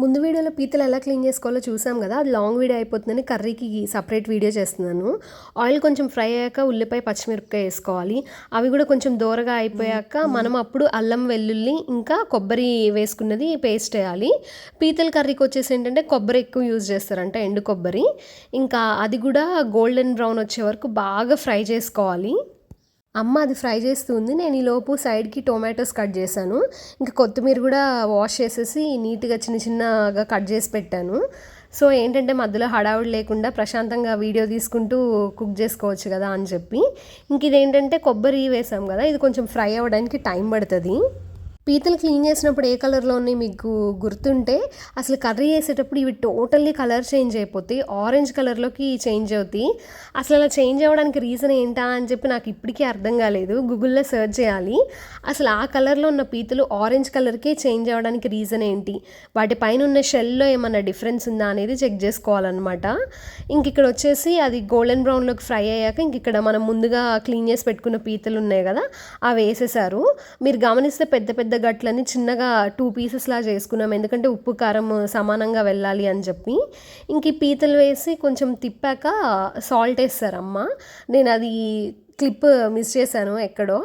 ముందు వీడియోలో పీతలు ఎలా క్లీన్ చేసుకోవాలో చూసాం కదా అది లాంగ్ వీడియో అయిపోతుందని కర్రీకి సపరేట్ వీడియో చేస్తున్నాను. ఆయిల్ కొంచెం ఫ్రై అయ్యాక ఉల్లిపాయ పచ్చిమిరపకాయ వేసుకోవాలి. అవి కూడా కొంచెం దూరగా అయిపోయాక మనం అప్పుడు అల్లం వెల్లుల్లి ఇంకా కొబ్బరి వేసుకున్నది పేస్ట్ వేయాలి. పీతల కర్రీకి వచ్చేసి ఏంటంటే కొబ్బరి ఎక్కువ యూజ్ చేస్తారంట ఎండు కొబ్బరి. ఇంకా అది కూడా గోల్డెన్ బ్రౌన్ వచ్చే వరకు బాగా ఫ్రై చేసుకోవాలి. అమ్మ అది ఫ్రై చేస్తుంది. నేను ఈ లోపు సైడ్కి టొమాటోస్ కట్ చేశాను. ఇంకా కొత్తిమీర కూడా వాష్ చేసేసి నీట్గా చిన్న చిన్నగా కట్ చేసి పెట్టాను. సో ఏంటంటే మధ్యలో హడావుడి లేకుండా ప్రశాంతంగా వీడియో తీసుకుంటూ కుక్ చేసుకోవచ్చు కదా అని చెప్పి. ఇంక ఇదేంటంటే కొబ్బరి వేసాం కదా ఇది కొంచెం ఫ్రై అవ్వడానికి టైం పడుతుంది. పీతలు క్లీన్ చేసినప్పుడు ఏ కలర్లో ఉన్నాయి మీకు గుర్తుంటే? అసలు కర్రీ వేసేటప్పుడు ఇవి టోటల్లీ కలర్ చేంజ్ అయిపోతాయి. ఆరెంజ్ కలర్లోకి చేంజ్ అవుతాయి. అసలు అలా చేంజ్ అవ్వడానికి రీజన్ ఏంటా అని చెప్పి నాకు ఇప్పటికీ అర్థం కాలేదు. గూగుల్లో సెర్చ్ చేయాలి. అసలు ఆ కలర్లో ఉన్న పీతలు ఆరెంజ్ కలర్కే చేంజ్ అవ్వడానికి రీజన్ ఏంటి? వాటి పైన ఉన్న షెల్లో ఏమన్నా డిఫరెన్స్ ఉందా అనేది చెక్ చేసుకోవాలన్నమాట. ఇంక ఇక్కడ వచ్చేసి అది గోల్డెన్ బ్రౌన్లోకి ఫ్రై అయ్యాక ఇంక ఇక్కడ మనం ముందుగా క్లీన్ చేసి పెట్టుకున్న పీతలు ఉన్నాయి కదా అవి వేసేసారు. మీరు గమనిస్తే పెద్ద పెద్ద పెద్ద గట్లని చిన్నగా టూ పీసెస్లా చేసుకున్నాం. ఎందుకంటే ఉప్పు కారం సమానంగా వెళ్ళాలి అని చెప్పి. ఇంక ఈ పీతలు వేసి కొంచెం తిప్పాక సాల్ట్ వేస్తారమ్మ. నేను అది క్లిప్ మిస్ చేశాను ఎక్కడో.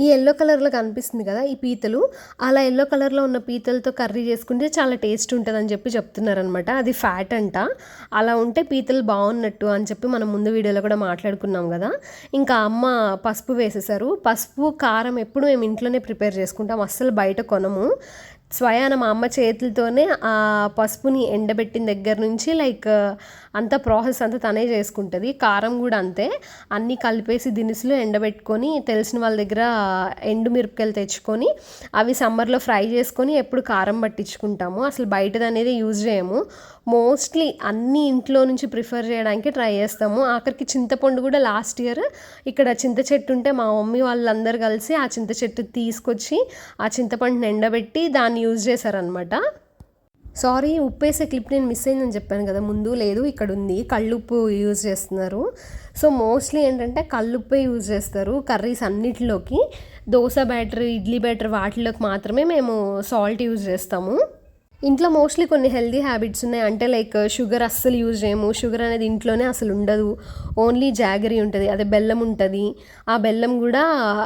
ఈ ఎల్లో కలర్లో కనిపిస్తుంది కదా ఈ పీతలు. అలా ఎల్లో కలర్లో ఉన్న పీతలతో కర్రీ చేసుకుంటే చాలా టేస్ట్ ఉంటుందని చెప్పి చెప్తున్నారనమాట అది ఫ్యాట్ అంట. అలా ఉంటే పీతలు బాగున్నట్టు అని చెప్పి మనం ముందు వీడియోలో కూడా మాట్లాడుకున్నాం కదా. ఇంకా అమ్మ పసుపు వేసేసారు పసుపు కారం ఎప్పుడు మేము ఇంట్లోనే ప్రిపేర్ చేసుకుంటాం. అస్సలు బయట కొనము. స్వయాన మా అమ్మ చేతులతోనే ఆ పసుపుని ఎండబెట్టిన దగ్గర నుంచి లైక్ అంత ప్రాసెస్ అంతా తనే చేసుకుంటుంది. కారం కూడా అంతే. అన్నీ కలిపేసి దినుసులు ఎండబెట్టుకొని తెలిసిన వాళ్ళ దగ్గర ఎండు మిరపకాయలు తెచ్చుకొని అవి సమ్మర్లో ఫ్రై చేసుకొని ఎప్పుడు కారం పట్టించుకుంటాము. అసలు బయటది అనేది యూజ్ చేయము. మోస్ట్లీ అన్ని ఇంట్లో నుంచి ప్రిఫర్ చేయడానికి ట్రై చేస్తాము. ఆఖరికి చింతపండు కూడా లాస్ట్ ఇయర్ ఇక్కడ చింత చెట్టు ఉంటే మా మమ్మీ వాళ్ళందరూ కలిసి ఆ చింత చెట్టు తీసుకొచ్చి ఆ చింతపండుని ఎండబెట్టి దాన్ని యూజ్ చేశారనమాట సారీ ఉప్పు వేసే క్లిప్ నేను మిస్ అయిందని చెప్పాను కదా ముందు లేదు ఇక్కడ ఉంది కళ్ళుప్పు యూజ్ చేస్తున్నారు. సో మోస్ట్లీ ఏంటంటే కళ్ళుప్పే యూజ్ చేస్తారు కర్రీస్ అన్నిటిలోకి. దోశ బ్యాటర్ ఇడ్లీ బ్యాటర్ వాటిలోకి మాత్రమే మేము సాల్ట్ యూజ్ చేస్తాము. ఇంట్లో మోస్ట్లీ కొన్ని హెల్దీ హ్యాబిట్స్ ఉన్నాయి. అంటే లైక్ uh, షుగర్ అస్సలు యూజ్ చేయము. షుగర్ అనేది ఇంట్లోనే అసలు ఉండదు. ఓన్లీ జాగరీ ఉంటుంది. అదే బెల్లం ఉంటుంది. ఆ బెల్లం కూడా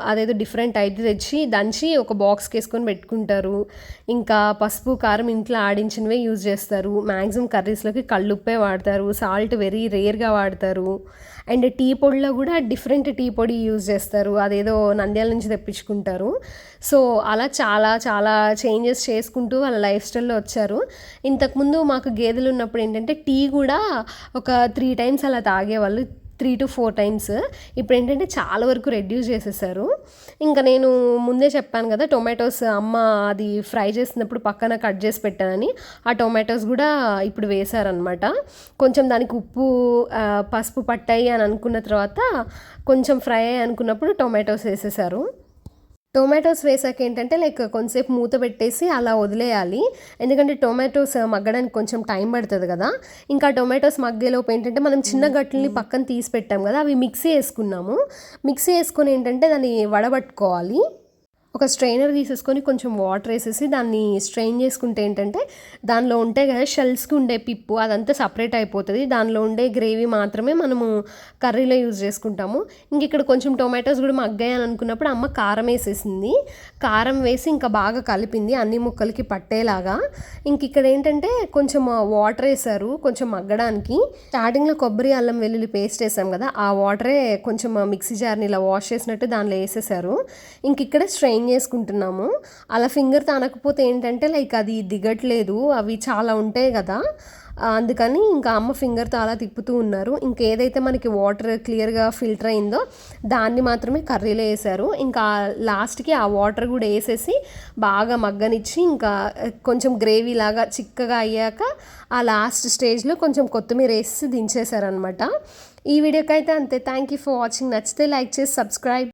అదేదో డిఫరెంట్ టైప్ తెచ్చి దంచి ఒక బాక్స్కి వేసుకొని పెట్టుకుంటారు. ఇంకా పసుపు కారం ఇంట్లో ఆడించినవే యూజ్ చేస్తారు. మ్యాక్సిమం కర్రీస్లోకి కళ్ళుప్పే వాడతారు. సాల్ట్ వెరీ రేర్గా వాడతారు. అండ్ టీ పొడిలో కూడా డిఫరెంట్ టీ పొడి యూజ్ చేస్తారు. అదేదో నంద్యాల నుంచి తెప్పించుకుంటారు. సో అలా చాలా చాలా చేంజెస్ చేసుకుంటూ వాళ్ళ లైఫ్ స్టైల్లో వచ్చారు. ఇంతకుముందు మాకు గేదెలు ఉన్నప్పుడు ఏంటంటే టీ కూడా ఒక త్రీ టైమ్స్ అలా తాగేవాళ్ళు. Three to four times. ఇప్పుడు ఏంటంటే చాలా వరకు రెడ్యూస్ చేసేసారు. ఇంకా నేను ముందే చెప్పాను కదా టొమాటోస్ అమ్మ అది ఫ్రై చేసినప్పుడు పక్కన కట్ చేసి పెట్టానని. ఆ టొమాటోస్ కూడా ఇప్పుడు వేశారనమాట కొంచెం దానికి ఉప్పు పసుపు పట్టాయి అని అనుకున్న తర్వాత కొంచెం ఫ్రై అయ్యి అనుకున్నప్పుడు టొమాటోస్ వేసేసారు. టొమాటోస్ వేసాక ఏంటంటే లైక్ కొంతసేపు మూత పెట్టేసి అలా వదిలేయాలి. ఎందుకంటే టొమాటోస్ మగ్గడానికి కొంచెం టైం పడుతుంది కదా. ఇంకా టొమాటోస్ మగ్గేలోపు ఏంటంటే మనం చిన్న గట్లని పక్కన తీసి పెట్టాం కదా అవి మిక్సీ వేసుకున్నాము. మిక్సీ వేసుకొని ఏంటంటే దాన్ని వడబట్టుకోవాలి. ఒక స్ట్రైనర్ తీసేసుకొని కొంచెం వాటర్ వేసేసి దాన్ని స్ట్రెయిన్ చేసుకుంటే ఏంటంటే దానిలో ఉంటే కదా షెల్స్కి ఉండే పిప్పు అదంతా సపరేట్ అయిపోతుంది. దానిలో ఉండే గ్రేవీ మాత్రమే మనము కర్రీలో యూజ్ చేసుకుంటాము. ఇంక ఇక్కడ కొంచెం టొమాటోస్ కూడా మగ్గాయని అనుకున్నప్పుడు అమ్మ కారం వేసేసింది. కారం వేసి ఇంకా బాగా కలిపింది అన్ని ముక్కలకి పట్టేలాగా. ఇంక ఇక్కడ ఏంటంటే కొంచెం వాటర్ వేసారు కొంచెం మగ్గడానికి. స్టార్టింగ్లో కొబ్బరి అల్లం వెల్లుల్లి పేస్ట్ వేసాం కదా ఆ వాటరే కొంచెం మిక్సీ జార్ని ఇలా వాష్ చేసినట్టు దానిలో వేసేసారు. ఇంక ఇక్కడ స్ట్రెయిన్ క్లీన్ చేసుకుంటున్నాము అలా ఫింగర్ తానకపోతే ఏంటంటే లైక్ అది దిగట్లేదు అవి చాలా ఉంటాయి కదా. అందుకని ఇంకా అమ్మ ఫింగర్తో అలా తిప్పుతూ ఉన్నారు. ఇంకా ఏదైతే మనకి వాటర్ క్లియర్గా ఫిల్టర్ అయిందో దాన్ని మాత్రమే కర్రీలో వేసారు ఇంకా లాస్ట్కి ఆ వాటర్ కూడా వేసేసి బాగా మగ్గనిచ్చి ఇంకా కొంచెం గ్రేవీ లాగా చిక్కగా అయ్యాక ఆ లాస్ట్ స్టేజ్లో కొంచెం కొత్తిమీర వేసి దించేశారనమాట ఈ వీడియోకి అయితే అంతే. థ్యాంక్ యూ ఫర్ వాచింగ్ నచ్చితే లైక్ చేసి సబ్స్క్రైబ్